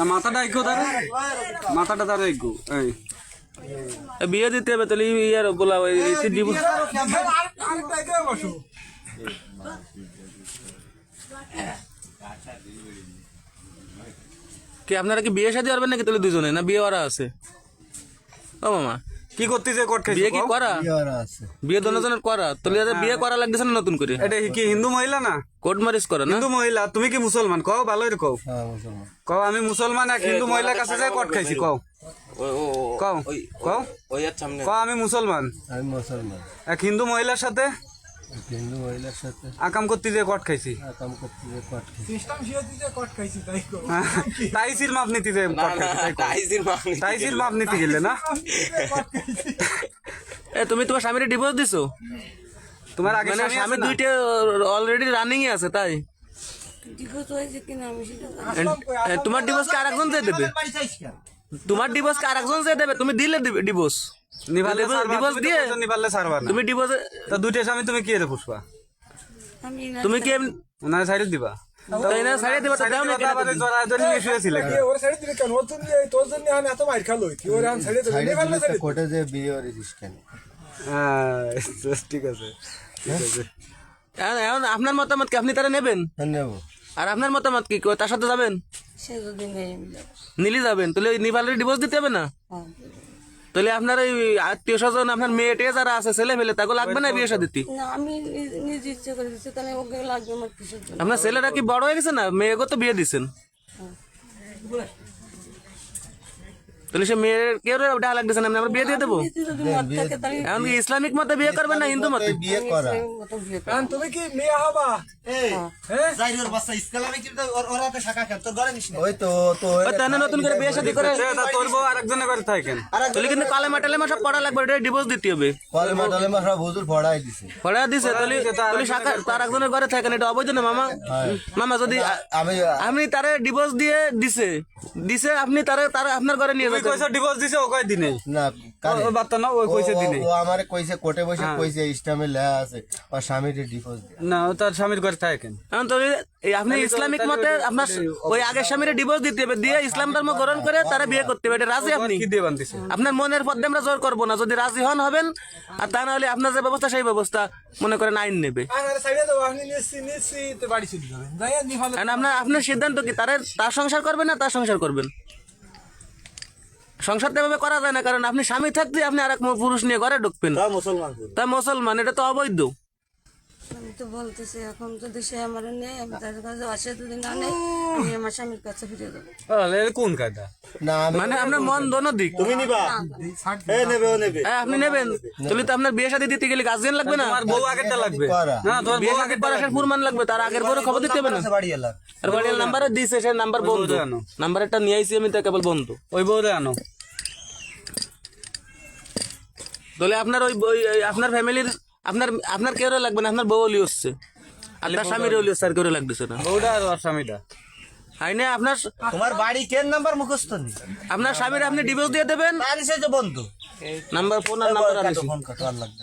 মাথাটা মাথাটা বিয়ে দিতে হবে তাহলে ইয়ার বলা ওই কি আপনারা কি বিয়ে শাদী পারবেন নাকি তাহলে দুজনে? না বিয়ে করা আছে? ও মামা। কি করতেছে কট খাইছে বিয়ে কি? করা? বিয়ে দনজনের করা। তাহলে এদের বিয়ে করা লাগতেছে না নতুন করে? এটা কি হিন্দু মহিলা না? কোর্ট ম্যারেজ করা না? হিন্দু মহিলা তুমি কি মুসলমান? কও ভালোই কও। কও আমি মুসলমান এক হিন্দু মহিলার কাছে যাই কট খাইছি কও। কও কও। কও আমি মুসলমান। আমি মুসলমান। এক হিন্দু মহিলার সাথে হিন্দু মহিলার সাথে। আকাম করতে যে কট খাইছি। কাম করতে যে কট খাই। তাইসির মাপ নিতে যে কট খাইছি তাই। তাইসির মাপ নিতে গেলে না? এ তুমি তোমার স্বামীর ডিভোর্স দিছো? তোমার আগে মানে স্বামী? দুইটা অলরেডি রানিং এ আছে তাই? তোমার ডিভোর্স কে আরেকজন দিয়ে দেবে তোমার ডিভোর্স কে আরেকজন দিয়ে দেবে? তুমি দিলে ডিভোর্স নিভালে ডিভোর্স- দিয়ে? নিভালে সারবা তুমি ডিভোর্স তা দুইটা স্বামী তুমি কি রে পুষ্পা তুমি কি ওনার সাইড দিবা? তাই না? সাইডে দিবা তো দাও না কেন আবার জড়ায় ধরে নিয়ে শুয়েছিলে কি? ওর সাইড দিলে কেন? ওর জন্য তোর জন্য আমি এত মাইর খালো। কি ওর আমি সাইডে সাইডে দিলে তো কোর্টে যে বিয়ে হ্যাঁ ঠিক আছে। এখন- এখন আপনার মতামত কি? আপনি তারা নেবেন? হ্যাঁ আর আপনার মতামত কি তার সাথে যাবেন? সে যদি নেই নিলি যাবেন। তাহলে ওই নিপালের ডিভোর্স দিতে হবে না? হ্যাঁ। তাহলে আপনার ওই আত্মীয় স্বজন আপনার মেয়েটে যারা আছে ছেলে ফেলে তাকে লাগবে না বিয়ে সাদিতি আমি নিজ- নিজ ইচ্ছে করে দিচ্ছি তাহলে ওকে লাগবে আমার কিসের জন্য? আপনার ছেলেরা কি বড় হয়ে গেছে না? মেয়েকে তো বিয়ে দিচ্ছেন তাহলে সে মেয়ের কেউ ওটা লাগতেছে না আমরা বিয়ে দিয়ে দেবো। এখন কি ইসলামিক মতে বিয়ে করবেন না হিন্দু মতে। বিয়ে করা। করব। কারণ তুমি কি মেয়ে হবা? ওই তো তো ওই তাহলে নতুন করে বিয়ে শাদী করে। তোর বউ আরেকজনে করে থাকেন। তাহলে কিন্তু কালে মাটালে সব পড়া লাগবে এটা ডিভোর্স দিতে হবে। সব হুজুর পড়াই দিছে। পড়া দিছে তাহলে তাহলে শাখা তার একজনের ঘরে থাকেন এটা অবৈধ না মামা? মামা যদি আমি আপনি তারে ডিভোর্স দিয়ে দিছে দিছে আপনি তারে তার আপনার ঘরে নিয়ে যাবেন কইছো ডিভোর্স দিছে ও কয় দিনে? না কারে? ও বার্তা না ওই কইছে দিনে। ও আমারে কইছে কোর্টে বসে কইছে ইসলামে আছে আর স্বামীর ডিভোর্স না ও তার স্বামীর ঘরে থাকেন। এখন তো আপনি ইসলামিক মতে আপনার ওই আগের স্বামীর ডিভোর্স দিতে হবে দিয়ে ইসলাম ধর্ম গ্রহণ করে তারা বিয়ে করতে হবে এটা রাজি আপনি? কি দিয়ে বান্ধিছে আপনার মনের পথে আমরা জোর করব না যদি রাজি হন হবেন আর তা না হলে আপনার যে ব্যবস্থা সেই ব্যবস্থা মনে করেন আইন নেবে। আমার সাইডে তো আপনি নিচ্ছি নিচ্ছি তো বাড়ি চলে যাবেন। যাই নি ভালো এখন আপনার আপনার সিদ্ধান্ত কি? তার তার সংসার করবেন না তার সংসার করবেন? সংসার তো এভাবে করা যায় না কারণ আপনি স্বামী থাকতে আপনি আর এক পুরুষ নিয়ে ঘরে ঢুকবেন। তা মুসলমান এটা তো অবৈধ। আমি তো বলতেছি এখন যদি সে আমার নেই আমি তার কাছে আসে যদি না নেই আমি আমার স্বামীর কাছে ফিরে যাব কোন কায়দা? মানে আপনার মন দোনো দিক হ্যাঁ, আপনি নেবেন। তাহলে তো আপনার বিয়ে সাথে দিতে গেলে গার্জিয়ান লাগবে না? তোমার বউ আগেরটা লাগবে। না তোমার বিয়ে বউ পড়াশোনার লাগবে। তার আগের বড় খবর দিতে হবে না। আর দিয়েছে সেই নাম্বার বন্ধ। জানো। নাম্বারটা নিয়ে আইছি আমি তা কেবল বন্ধু। ওই বউরে আনো। তাহলে আপনার ওই আপনার ফ্যামিলির আপনার আপনার কেউ লাগবে না আপনার বউ অলি হচ্ছে আপনার স্বামীর অলি হচ্ছে আর কেউ লাগতেছে না। বউটা আর স্বামীটা? আইনে আপনার তোমার বাড়ি কেন নাম্বার মুখস্থ নেই? আপনার স্বামীর আপনি ডিভোর্স দিয়ে দেবেন? আর সে যে বন্ধু। নাম্বার ফোন আর নাম্বার আনিছি। ফোন কাটার লাগবে